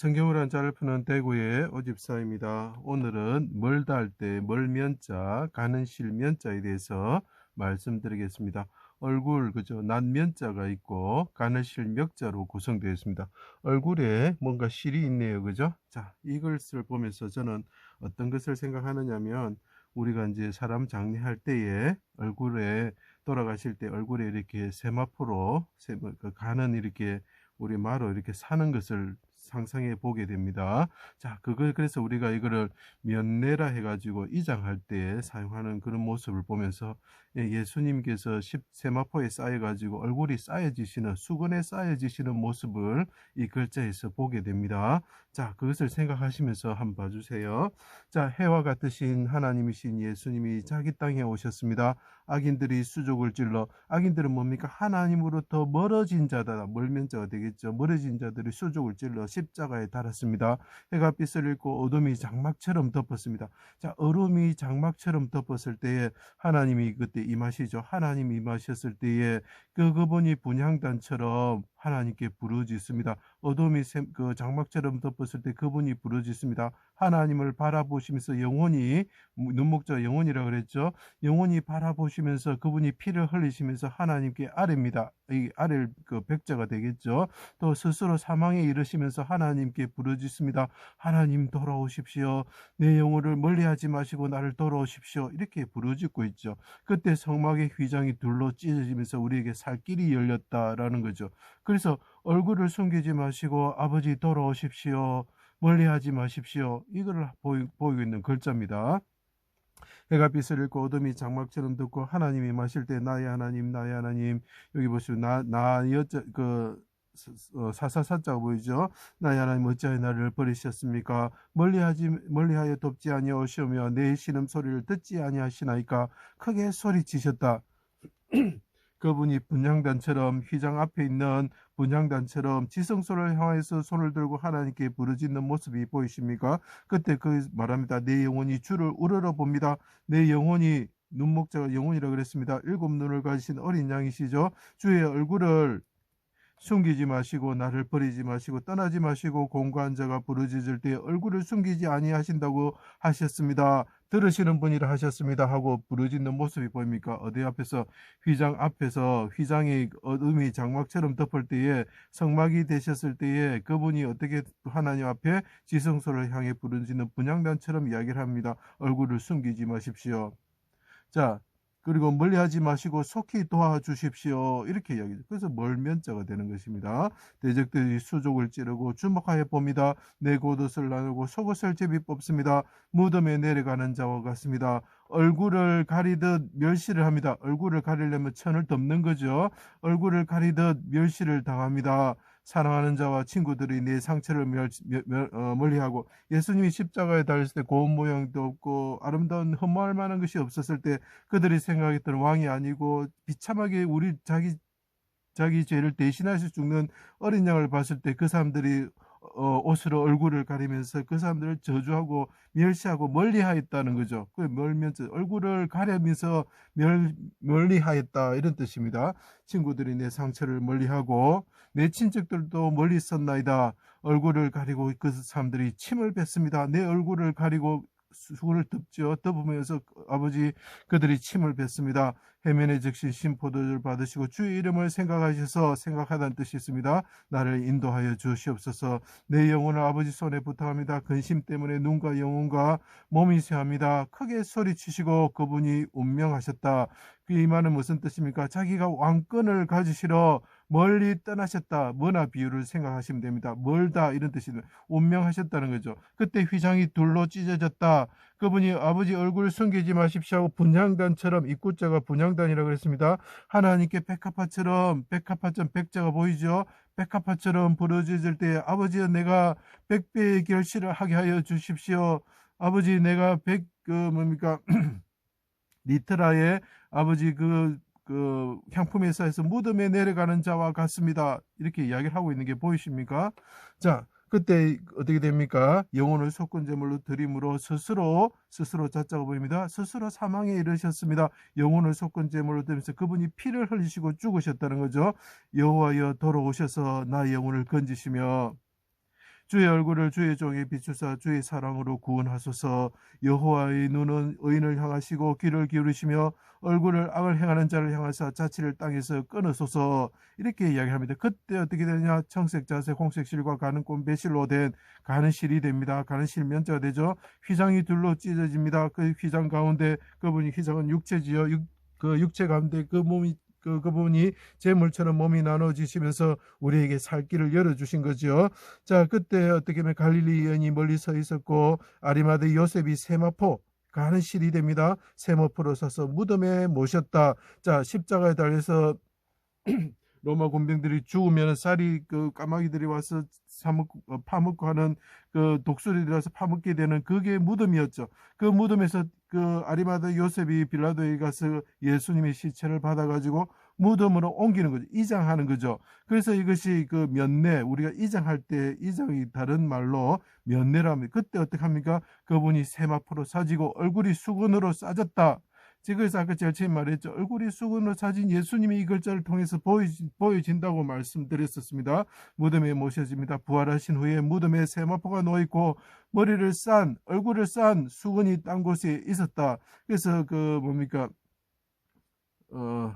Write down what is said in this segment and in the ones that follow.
성경을 한 자를 푸는 대구의 오집사입니다. 오늘은 멀다 할 때 멀면자, 가는 실면자에 대해서 말씀드리겠습니다. 얼굴 그죠? 난면자가 있고 가는 실명자로 구성되어 있습니다. 얼굴에 뭔가 실이 있네요. 그죠? 자, 이것을 보면서 저는 어떤 것을 생각하느냐면 우리가 이제 사람 장례할 때에 얼굴에 돌아가실 때 얼굴에 이렇게 세마포로 세, 그 가는 이렇게 우리 마로 이렇게 사는 것을 상상해 보게 됩니다. 자, 그걸 그래서 우리가 이거를 면내라 해가지고 이장할 때 사용하는 그런 모습을 보면서 예, 예수님께서 십세마포에 쌓여가지고 얼굴이 쌓여지시는 수건에 쌓여지시는 모습을 이 글자에서 보게 됩니다. 자, 그것을 생각하시면서 한번 봐주세요. 자, 해와 같으신 하나님이신 예수님이 자기 땅에 오셨습니다. 악인들이 수족을 찔러 악인들은 뭡니까? 하나님으로부터 멀어진 자다. 멀면 자가 되겠죠. 멀어진 자들이 수족을 찔러 십자가에 달았습니다. 해가 빛을 잃고 어둠이 장막처럼 덮었습니다. 자, 얼음이 장막처럼 덮었을 때에 하나님이 그때 임하시죠. 하나님 임하셨을 때에 그 그분이 분향단처럼 하나님께 부르짖습니다. 어둠이 그 장막처럼 덮었을 때 그분이 부르짖습니다. 하나님을 바라보시면서 영원히 눈목자 영원이라 그랬죠. 영원히 바라보시면서 그분이 피를 흘리시면서 하나님께 아뢰입니다. 이 아랠 그 백자가 되겠죠. 또 스스로 사망에 이르시면서 하나님께 부르짖습니다. 하나님 돌아오십시오. 내 영혼을 멀리하지 마시고 나를 돌아오십시오. 이렇게 부르짖고 있죠. 그때 성막의 휘장이 둘로 찢어지면서 우리에게 살 길이 열렸다라는 거죠. 그래서 얼굴을 숨기지 마시고 아버지 돌아오십시오. 멀리하지 마십시오. 이거를 보이, 보이 고 있는 글자입니다. 해가 빛을 잃고 어둠이 장막처럼 듣고 하나님이 마실 때 나의 하나님 나의 하나님 여기 보시오 나나 여자 그 어, 사사사자가 보이죠. 나의 하나님 어찌하여 나를 버리셨습니까? 멀리하지 멀리하여 돕지 아니하시오며 내 신음 소리를 듣지 아니하시나이까 크게 소리치셨다. 그분이 분향단처럼 휘장 앞에 있는 분향단처럼 지성소를 향해서 손을 들고 하나님께 부르짖는 모습이 보이십니까? 그때 그 말합니다. 내 영혼이 주를 우러러 봅니다. 내 영혼이 눈목자가 영혼이라 그랬습니다. 일곱 눈을 가지신 어린 양이시죠. 주의 얼굴을 숨기지 마시고 나를 버리지 마시고 떠나지 마시고 공고한 자가 부르짖을 때 얼굴을 숨기지 아니하신다고 하셨습니다. 들으시는 분이라 하셨습니다 하고 부르짖는 모습이 보입니까? 어디 앞에서 휘장 앞에서 휘장이 어둠이 장막처럼 덮을 때에 성막이 되셨을 때에 그분이 어떻게 하나님 앞에 지성소를 향해 부르짖는 분양단처럼 이야기를 합니다. 얼굴을 숨기지 마십시오. 자, 그리고 멀리하지 마시고 속히 도와주십시오. 이렇게 이야기죠. 그래서 멀면자가 되는 것입니다. 대적들이 수족을 찌르고 주목하여 봅니다. 내 겉옷을 나누고 속옷을 제비 뽑습니다. 무덤에 내려가는 자와 같습니다. 얼굴을 가리듯 멸시를 합니다. 얼굴을 가리려면 천을 덮는 거죠. 얼굴을 가리듯 멸시를 당합니다. 사랑하는 자와 친구들이 내 상처를 멸, 멸, 어, 멀리하고 예수님이 십자가에 달렸을 때 고운 모양도 없고 아름다운 흠모할 만한 것이 없었을 때 그들이 생각했던 왕이 아니고 비참하게 우리 자기 자기 죄를 대신하셔 죽는 어린 양을 봤을 때 그 사람들이 어, 옷으로 얼굴을 가리면서 그 사람들을 저주하고 멸시하고 멀리하였다는 거죠. 그 멀면서 얼굴을 가리면서 멸, 멀리하였다 이런 뜻입니다. 친구들이 내 상처를 멀리하고 내 친척들도 멀리 있었나이다. 얼굴을 가리고 그 사람들이 침을 뱉습니다. 내 얼굴을 가리고 수건을 덮죠. 덮으면서 아버지 그들이 침을 뱉습니다. 해면에 적신 심포도를 받으시고 주의 이름을 생각하셔서 생각하다는 뜻이 있습니다. 나를 인도하여 주시옵소서. 내 영혼을 아버지 손에 부탁합니다. 근심 때문에 눈과 영혼과 몸이 쇠합니다. 크게 소리치시고 그분이 운명하셨다. 그 이 말은 무슨 뜻입니까? 자기가 왕권을 가지시러 멀리 떠나셨다. 뭐나 비유를 생각하시면 됩니다. 멀다 이런 뜻이는 운명하셨다는 거죠. 그때 휘장이 둘로 찢어졌다. 그분이 아버지 얼굴을 숨기지 마십시오 하고 분향단처럼 입구자가 분향단이라고 그랬습니다. 하나님께 백합화처럼 백합화점 백자가 보이죠. 백합화처럼 부러져질 때 아버지여 내가 백배의 결실을 하게 하여 주십시오. 아버지 내가 백 그 뭡니까 리트라의 아버지 그, 그 향품 회사에서 무덤에 내려가는 자와 같습니다. 이렇게 이야기를 하고 있는 게 보이십니까? 자, 그때 어떻게 됩니까? 영혼을 속건제물로 드림으로 스스로 스스로 자자가 보입니다. 스스로 사망에 이르셨습니다. 영혼을 속건제물로 드리면서 그분이 피를 흘리시고 죽으셨다는 거죠. 여호와여 돌아오셔서 나의 영혼을 건지시며 주의 얼굴을 주의 종에 비추사 주의 사랑으로 구원하소서 여호와의 눈은 의인을 향하시고 귀를 기울이시며 얼굴을 악을 행하는 자를 향하사 자치를 땅에서 끊으소서 이렇게 이야기합니다. 그때 어떻게 되냐 청색 자색 홍색 실과 가는 꽃 매실로 된 가는 실이 됩니다. 가는 실 면자가 되죠. 휘장이 둘로 찢어집니다. 그 휘장 가운데 그분이 휘장은 육체지요. 육, 그 육체 가운데 그 몸이 그, 그분이 재물처럼 몸이 나눠지시면서 우리에게 살 길을 열어주신 거죠. 자, 그때 어떻게 보면 갈릴리 여인이 멀리 서 있었고, 아리마드 요셉이 세마포, 가는 실이 됩니다. 세마포로 서서 무덤에 모셨다. 자, 십자가에 달려서 로마 군병들이 죽으면 쌀이 그 까마귀들이 와서 사먹고, 어, 파먹고 하는 그 독수리들이 와서 파먹게 되는 그게 무덤이었죠. 그 무덤에서 그 아리마드 요셉이 빌라도에 가서 예수님의 시체를 받아가지고 무덤으로 옮기는 거죠. 이장하는 거죠. 그래서 이것이 그 면례, 우리가 이장할 때 이장이 다른 말로 면례라 합니다. 그때 어떻게 합니까? 그분이 세마포로 사지고 얼굴이 수건으로 싸졌다. 지금서 아까 제가 처음 말했죠. 얼굴이 수건으로 사진 예수님이 이 글자를 통해서 보여진, 보여진다고 말씀드렸었습니다. 무덤에 모셔집니다. 부활하신 후에 무덤에 세마포가 놓여있고 머리를 싼 얼굴을 싼 수건이 딴 곳에 있었다. 그래서 그 뭡니까 어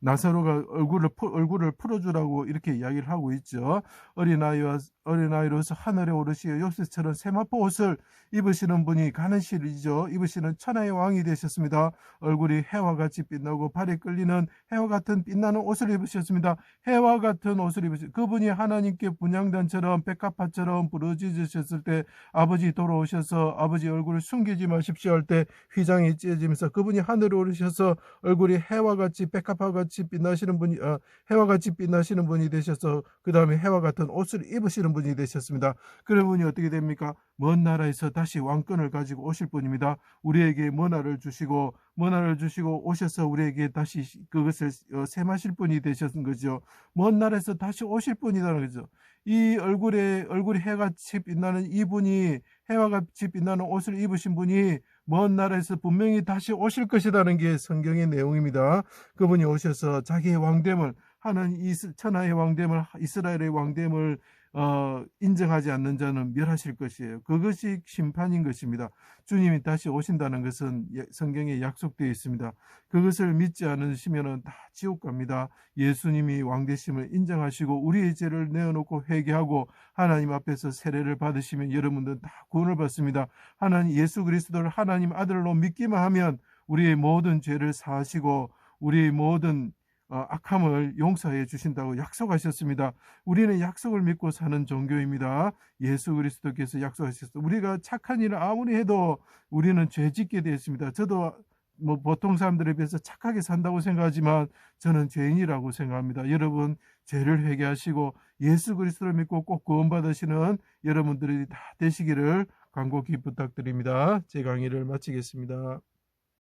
나사로가 얼굴을 얼굴을 풀어주라고 이렇게 이야기를 하고 있죠. 어린아이와 어린아이로서 하늘에 오르시어 요셉처럼 세마포 옷을 입으시는 분이 가는 실이죠. 입으시는 천하의 왕이 되셨습니다. 얼굴이 해와 같이 빛나고 발에 끌리는 해와 같은 빛나는 옷을 입으셨습니다. 해와 같은 옷을 입으셨 그분이 하나님께 분양단처럼 백합화처럼 부르짖으셨을 때 아버지 돌아오셔서 아버지 얼굴을 숨기지 마십시오 할 때 휘장이 찢어지면서 그분이 하늘에 오르셔서 얼굴이 해와 같이 백합화 같이 빛나시는 분이 어, 해와 같이 빛나시는 분이 되셔서 그 다음에 해와 같은 옷을 입으시는 분이 되셨습니다. 그런 분이 어떻게 됩니까? 먼 나라에서 다시 왕권을 가지고 오실 분입니다. 우리에게 문화를 주시고 문화를 주시고 오셔서 우리에게 다시 그것을 어, 세마실 분이 되셨는 거죠. 먼 나라에서 다시 오실 분이라는 거죠. 이 얼굴에 얼굴이 해같이 빛나는 이분이 해와 같이 빛나는 옷을 입으신 분이 먼 나라에서 분명히 다시 오실 것이라는 게 성경의 내용입니다. 그분이 오셔서 자기의 왕됨을 하는 이 천하의 왕됨을 이스라엘의 왕됨을 어, 인정하지 않는 자는 멸하실 것이에요. 그것이 심판인 것입니다. 주님이 다시 오신다는 것은 예, 성경에 약속되어 있습니다. 그것을 믿지 않으시면 다 지옥 갑니다. 예수님이 왕되심을 인정하시고 우리의 죄를 내어놓고 회개하고 하나님 앞에서 세례를 받으시면 여러분들 다 구원을 받습니다. 하나님 예수 그리스도를 하나님 아들로 믿기만 하면 우리의 모든 죄를 사하시고 우리의 모든 어, 악함을 용서해 주신다고 약속하셨습니다. 우리는 약속을 믿고 사는 종교입니다. 예수 그리스도께서 약속하셨습니다. 우리가 착한 일을 아무리 해도 우리는 죄 짓게 되었습니다. 저도 뭐 보통 사람들에 비해서 착하게 산다고 생각하지만 저는 죄인이라고 생각합니다. 여러분 죄를 회개하시고 예수 그리스도를 믿고 꼭 구원받으시는 여러분들이 다 되시기를 간곡히 부탁드립니다. 제 강의를 마치겠습니다.